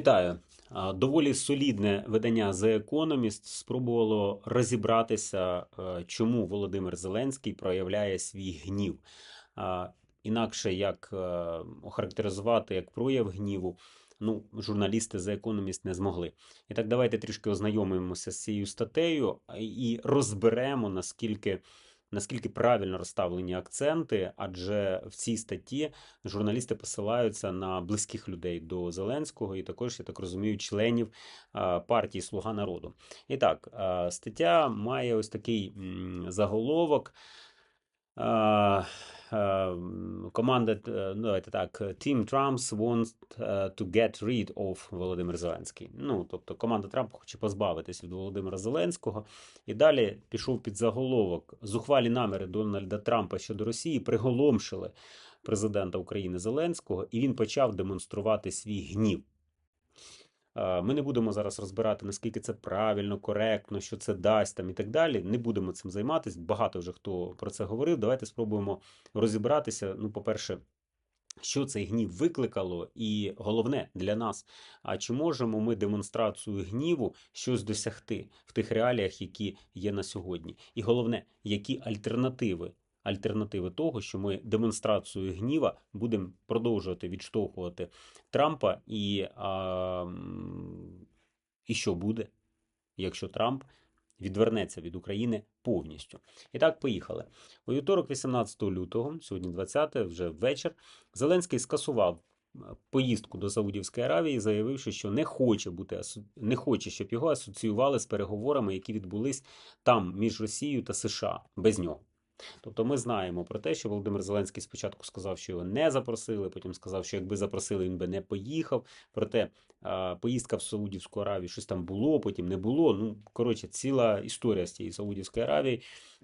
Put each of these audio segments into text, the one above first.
Вітаю. Доволі солідне видання The Economist спробувало розібратися, е, чому Володимир Зеленський проявляє свій гнів. Інакше як е, охарактеризувати як прояв гніву, ну, журналісти The Economist не змогли. І так давайте трішки ознайомимося з цією статтею і розберемо, наскільки. Наскільки правильно розставлені акценти, адже в цій статті журналісти посилаються на близьких людей до Зеленського і також, я так розумію, членів партії Слуга народу. І так, стаття має ось такий заголовок. А, Команда, е, ну, давайте так, Team Trumps wants е, to get rid of Володимир Зеленський. Ну, тобто команда Трампа хоче позбавитись від Володимира Зеленського. І далі пішов під заголовок зухвалі наміри Дональда Трампа щодо Росії приголомшили президента України Зеленського, і він почав демонструвати свій гнів. Ми не будемо зараз розбирати, наскільки це правильно, коректно, що це дасть там і так далі. Не будемо цим займатися. Багато вже хто про це говорив. Давайте спробуємо розібратися. Ну, по-перше, що цей гнів викликало, і головне для нас, а чи можемо ми демонстрацію гніву щось досягти в тих реаліях, які є на сьогодні? І головне, які альтернативи? Альтернативи того, що ми демонстрацію гніва будемо продовжувати відштовхувати Трампа, і, а, і що буде, якщо Трамп відвернеться від України повністю. І так, поїхали. У вівторок, 18 лютого, сьогодні 20, вже вечір, Зеленський скасував е, поїздку до Саудівської Аравії, заявивши, що не хоче бути не хоче, щоб його асоціювали з переговорами, які відбулись там між Росією та США без нього. Тобто ми знаємо про те, що Володимир Зеленський спочатку сказав, що його не запросили, потім сказав, що якби запросили, він би не поїхав. Проте поїздка в Саудівську Аравію, щось там було, потім не було. Ну, коротше, ціла історія з цієї Саудівської Аравії.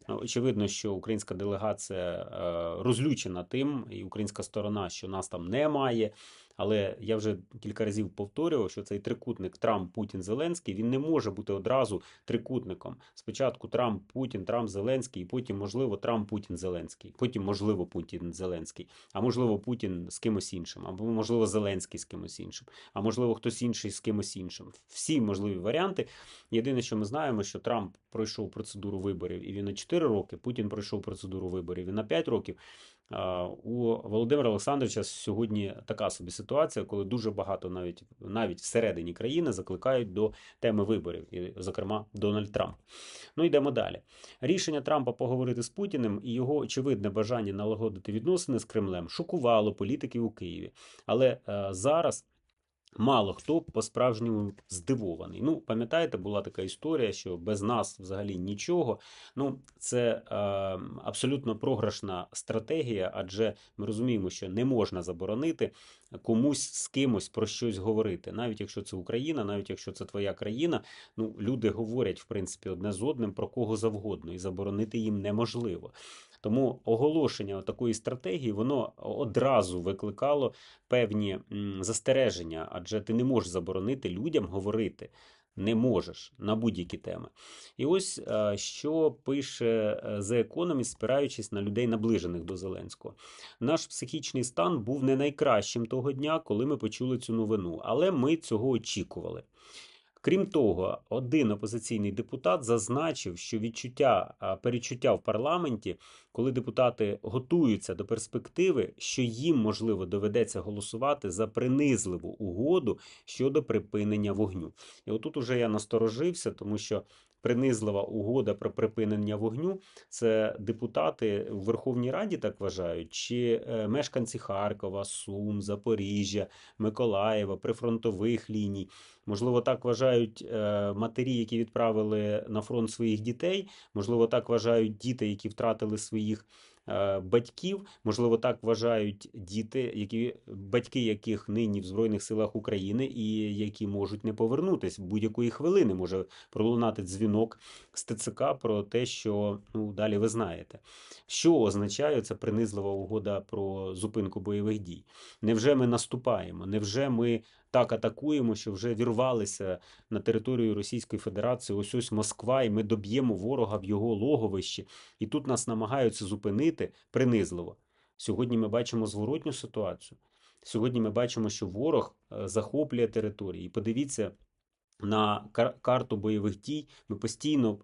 Очевидно, що українська делегація е, розлючена тим, і українська сторона, що нас там немає. Але я вже кілька разів повторював, що цей трикутник Трамп, Путін, Зеленський він не може бути одразу трикутником. Спочатку Трамп, Путін, Трамп, Зеленський, і потім, можливо, Трамп, Путін, Зеленський. Потім, можливо, Путін, Зеленський, а можливо, Путін з кимось іншим, або можливо, Зеленський з кимось іншим, а можливо, хтось інший з кимось іншим. Всі можливі варіанти. Єдине, що ми знаємо, що Трамп пройшов процедуру виборів і він на 4 роки, Путін пройшов процедуру виборів і на 5 років. А, У Володимира Олександровича сьогодні така собі ситуація, коли дуже багато навіть навіть всередині країни закликають до теми виборів, і, зокрема, Дональд Трамп. Ну йдемо далі. Рішення Трампа поговорити з Путіним і його очевидне бажання налагодити відносини з Кремлем шокувало політиків у Києві. Але е, зараз. Мало хто по-справжньому здивований. Ну, пам'ятаєте, була така історія, що без нас взагалі нічого. Ну, це е, абсолютно програшна стратегія, адже ми розуміємо, що не можна заборонити комусь з кимось про щось говорити. Навіть якщо це Україна, навіть якщо це твоя країна, ну люди говорять в принципі одне з одним про кого завгодно, і заборонити їм неможливо. Тому оголошення такої стратегії воно одразу викликало певні застереження, адже ти не можеш заборонити людям говорити. Не можеш на будь-які теми. І ось е, що пише е, The Economist, спираючись на людей, наближених до Зеленського. Наш психічний стан був не найкращим того дня, коли ми почули цю новину, але ми цього очікували. Крім того, один опозиційний депутат зазначив, що відчуття перечуття в парламенті, коли депутати готуються до перспективи, що їм можливо доведеться голосувати за принизливу угоду щодо припинення вогню. І отут уже я насторожився, тому що принизлива угода про припинення вогню це депутати в Верховній Раді так вважають, чи е, мешканці Харкова, Сум, Запоріжжя, Миколаєва, прифронтових ліній. Можливо, так вважають е, матері, які відправили на фронт своїх дітей. Можливо, так вважають діти, які втратили своїх батьків. Можливо, так вважають діти, які батьки яких нині в Збройних силах України і які можуть не повернутися будь-якої хвилини. Може пролунати дзвінок з ТЦК про те, що ну далі ви знаєте, що означає ця принизлива угода про зупинку бойових дій. Невже ми наступаємо? Невже ми так атакуємо, що вже вірвалися на територію Російської Федерації, ось ось Москва, і ми доб'ємо ворога в його логовищі, і тут нас намагаються зупинити принизливо. Сьогодні ми бачимо зворотню ситуацію. Сьогодні ми бачимо, що ворог е, захоплює території. І подивіться на кар- карту бойових дій. Ми постійно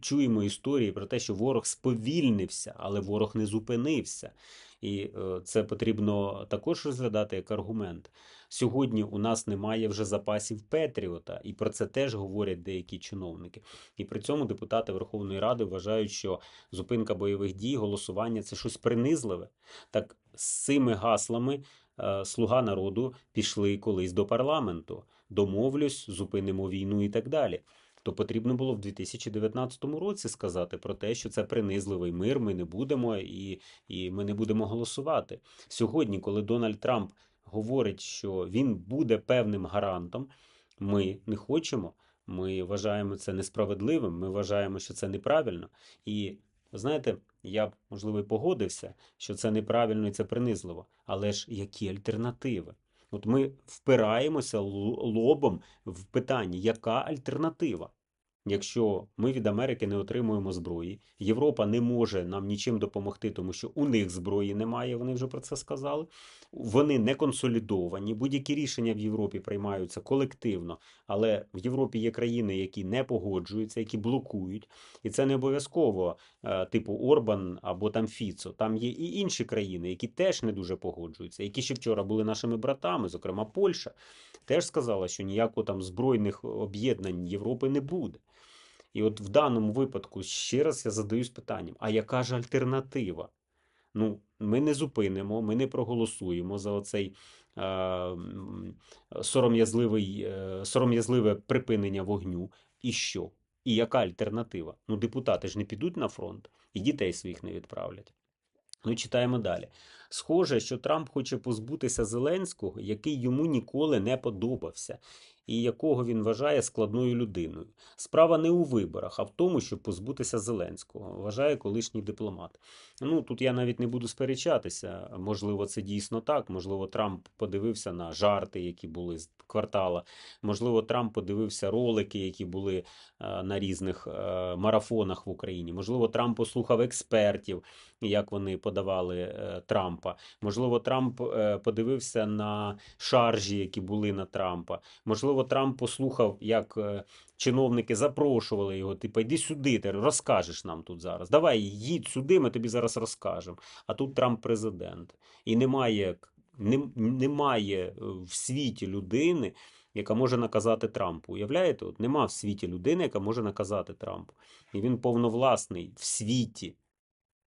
чуємо історії про те, що ворог сповільнився, але ворог не зупинився. І е, це потрібно також розглядати як аргумент. Сьогодні у нас немає вже запасів Петріота, і про це теж говорять деякі чиновники. І при цьому депутати Верховної Ради вважають, що зупинка бойових дій, голосування це щось принизливе. Так з цими гаслами е, слуга народу пішли колись до парламенту. Домовлюсь, зупинимо війну і так далі. То потрібно було в 2019 році сказати про те, що це принизливий мир, ми не будемо і, і ми не будемо голосувати. Сьогодні, коли Дональд Трамп говорить, що він буде певним гарантом, ми не хочемо. Ми вважаємо це несправедливим, ми вважаємо, що це неправильно. І знаєте, я б можливо погодився, що це неправильно і це принизливо. Але ж які альтернативи? От ми впираємося лобом в питання, яка альтернатива? Якщо ми від Америки не отримуємо зброї, Європа не може нам нічим допомогти, тому що у них зброї немає, вони вже про це сказали. Вони не консолідовані. Будь-які рішення в Європі приймаються колективно, але в Європі є країни, які не погоджуються, які блокують. І це не обов'язково е, типу Орбан або там Фіцо. Там є і інші країни, які теж не дуже погоджуються, які ще вчора були нашими братами, зокрема Польща, теж сказала, що ніякого там збройних об'єднань Європи не буде. І от в даному випадку ще раз я задаюсь питанням: а яка ж альтернатива? Ну, ми не зупинимо, ми не проголосуємо за оцей е, сором'язливий, е, сором'язливе припинення вогню. І що? І яка альтернатива? Ну, депутати ж не підуть на фронт і дітей своїх не відправлять. Ну, читаємо далі. Схоже, що Трамп хоче позбутися Зеленського, який йому ніколи не подобався, і якого він вважає складною людиною. Справа не у виборах, а в тому, щоб позбутися Зеленського, вважає колишній дипломат. Ну тут я навіть не буду сперечатися. Можливо, це дійсно так. Можливо, Трамп подивився на жарти, які були з квартала. Можливо, Трамп подивився ролики, які були е, на різних е, марафонах в Україні. Можливо, Трамп послухав експертів, як вони подавали е, Трампа. Можливо, Трамп подивився на шаржі, які були на Трампа. Можливо, Трамп послухав, як е, чиновники запрошували його. Типу, йди сюди, ти розкажеш нам тут зараз. Давай, їдь сюди, ми тобі зараз розкажемо. А тут Трамп президент. І немає, нем- немає е, в світі людини, яка може наказати Трампу. Уявляєте? От нема в світі людини, яка може наказати Трампу. І він повновласний в світі.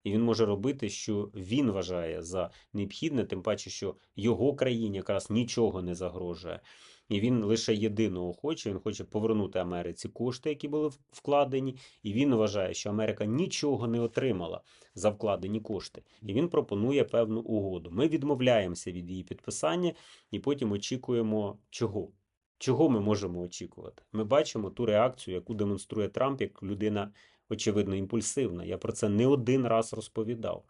І він може робити, що він вважає за необхідне, тим паче, що його країні якраз нічого не загрожує. І він лише єдиного хоче, він хоче повернути Америці кошти, які були вкладені, і він вважає, що Америка нічого не отримала за вкладені кошти. І він пропонує певну угоду. Ми відмовляємося від її підписання і потім очікуємо чого? Чого ми можемо очікувати? Ми бачимо ту реакцію, яку демонструє Трамп як людина, очевидно, імпульсивна. Я про це не один раз розповідав.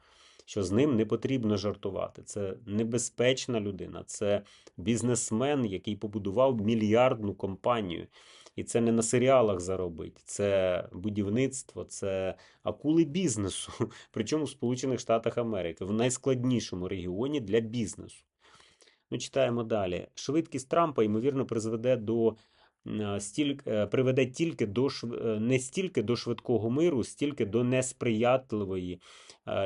Що з ним не потрібно жартувати. Це небезпечна людина, це бізнесмен, який побудував мільярдну компанію. І це не на серіалах заробить, це будівництво, це акули бізнесу, причому в Сполучених Штатах Америки, в найскладнішому регіоні для бізнесу. Ну, читаємо далі. Швидкість Трампа, ймовірно, призведе до е, е, приведе тільки до е, не стільки до швидкого миру, стільки до несприятливої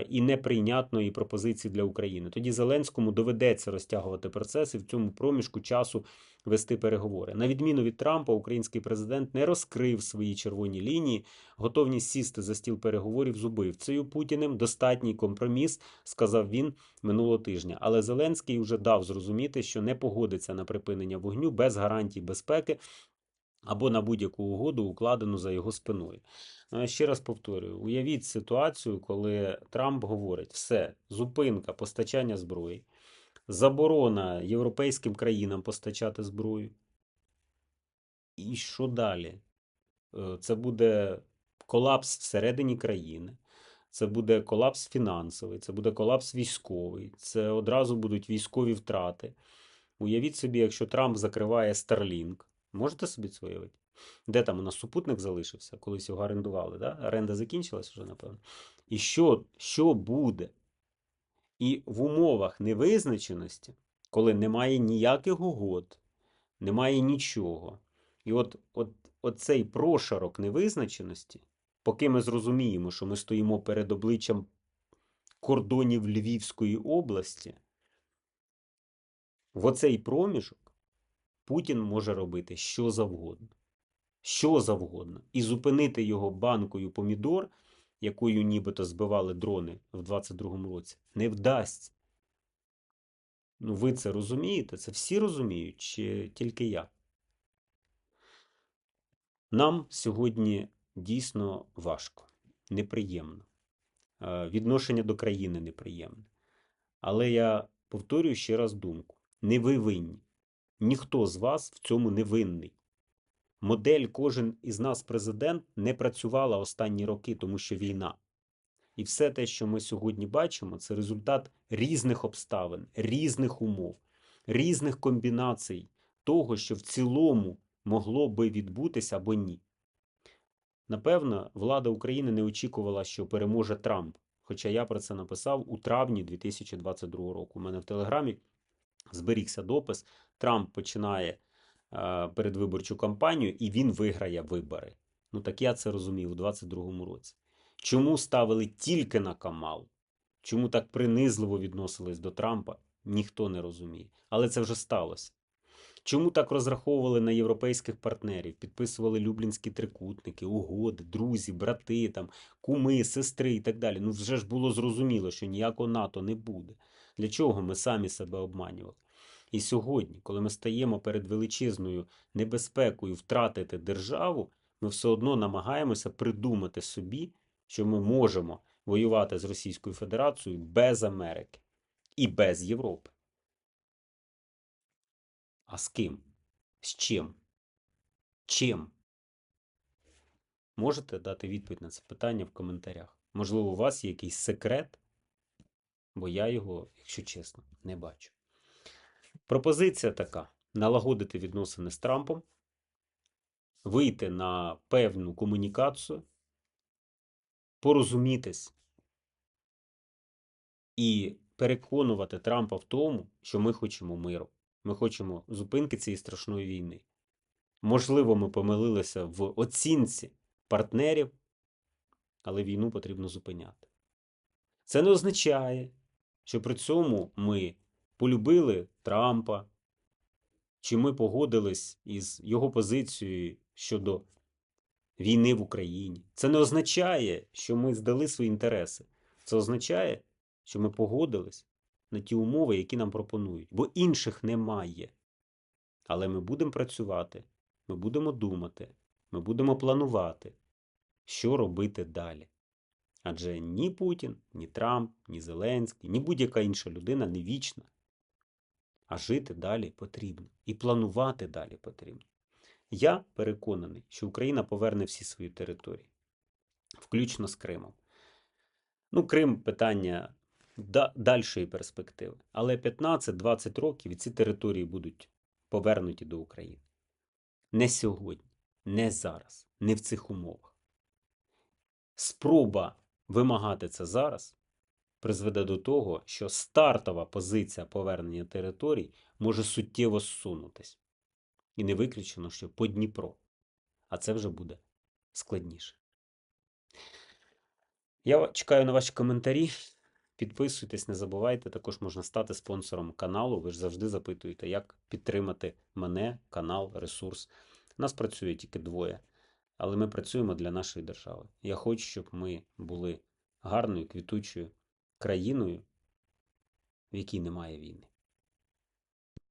і неприйнятної пропозиції для України. Тоді Зеленському доведеться розтягувати процес і в цьому проміжку часу вести переговори. На відміну від Трампа, український президент не розкрив свої червоні лінії, готовність сісти за стіл переговорів з убивцею Путіним. Достатній компроміс, сказав він минулого тижня. Але Зеленський вже дав зрозуміти, що не погодиться на припинення вогню без гарантій безпеки або на будь-яку угоду, укладену за його спиною. Ну, я ще раз повторюю: уявіть ситуацію, коли Трамп говорить: все, зупинка постачання зброї, заборона європейським країнам постачати зброю. І що далі? Е, Це буде колапс всередині країни. Це буде колапс фінансовий, це буде колапс військовий, це одразу будуть військові втрати. Уявіть собі, якщо Трамп закриває Starlink. Можете собі це уявити? Де там у нас супутник залишився, колись його орендували, да? Оренда закінчилась вже, напевно. І що, що буде? І в умовах невизначеності коли немає ніяких угод, немає нічого. І от, от, от цей прошарок невизначеності, поки ми зрозуміємо, що ми стоїмо перед обличчям кордонів Львівської області, в оцей проміжок Путін може робити що завгодно. Що завгодно. І зупинити його банкою помідор, якою нібито збивали дрони в 22-му році, не вдасться. Ну, ви це розумієте? Це всі розуміють, чи тільки я? Нам сьогодні дійсно важко, неприємно. Е, Відношення до країни неприємне. Але я повторюю ще раз думку: не ви винні. Ніхто з вас в цьому не винний. Модель кожен із нас президент не працювала останні роки, тому що війна. І все те, що ми сьогодні бачимо, це результат різних обставин, різних умов, різних комбінацій того, що в цілому могло би відбутися або ні. Напевно, влада України не очікувала, що переможе Трамп. Хоча я про це написав у травні 2022 року. У мене в Телеграмі зберігся допис. Трамп починає е, передвиборчу кампанію і він виграє вибори. Ну так я це розумів у 2022 році. Чому ставили тільки на Камал? Чому так принизливо відносились до Трампа? Ніхто не розуміє. Але це вже сталося. Чому так розраховували на європейських партнерів? Підписували люблінські трикутники, угоди, друзі, брати, там, куми, сестри і так далі. Ну вже ж було зрозуміло, що ніякого НАТО не буде. Для чого ми самі себе обманювали? І сьогодні, коли ми стаємо перед величезною небезпекою втратити державу, ми все одно намагаємося придумати собі, що ми можемо воювати з Російською Федерацією без Америки і без Європи. А з ким? З чим? Чим? Можете дати відповідь на це питання в коментарях. Можливо, у вас є якийсь секрет, бо я його, якщо чесно, не бачу. Пропозиція така: налагодити відносини з Трампом, вийти на певну комунікацію, порозумітись і переконувати Трампа в тому, що ми хочемо миру. Ми хочемо зупинки цієї страшної війни. Можливо, ми помилилися в оцінці партнерів, але війну потрібно зупиняти. Це не означає, що при цьому ми полюбили Трампа, чи ми погодились із його позицією щодо війни в Україні. Це не означає, що ми здали свої інтереси. Це означає, що ми погодились на ті умови, які нам пропонують, бо інших немає. Але ми будемо працювати, ми будемо думати, ми будемо планувати, що робити далі. Адже ні Путін, ні Трамп, ні Зеленський, ні будь-яка інша людина не вічна. А жити далі потрібно і планувати далі потрібно. Я переконаний, що Україна поверне всі свої території, включно з Кримом. Ну, Крим питання дальшої перспективи. Але 15-20 років і ці території будуть повернуті до України. Не сьогодні, не зараз, не в цих умовах. Спроба вимагати це зараз призведе до того, що стартова позиція повернення територій може суттєво зсунутись. І не виключено, що по Дніпро. А це вже буде складніше. Я чекаю на ваші коментарі. Підписуйтесь, не забувайте. Також можна стати спонсором каналу. Ви ж завжди запитуєте, як підтримати мене, канал, ресурс. Нас працює тільки двоє, але ми працюємо для нашої держави. Я хочу, щоб ми були гарною, квітучою країною, в якій немає війни.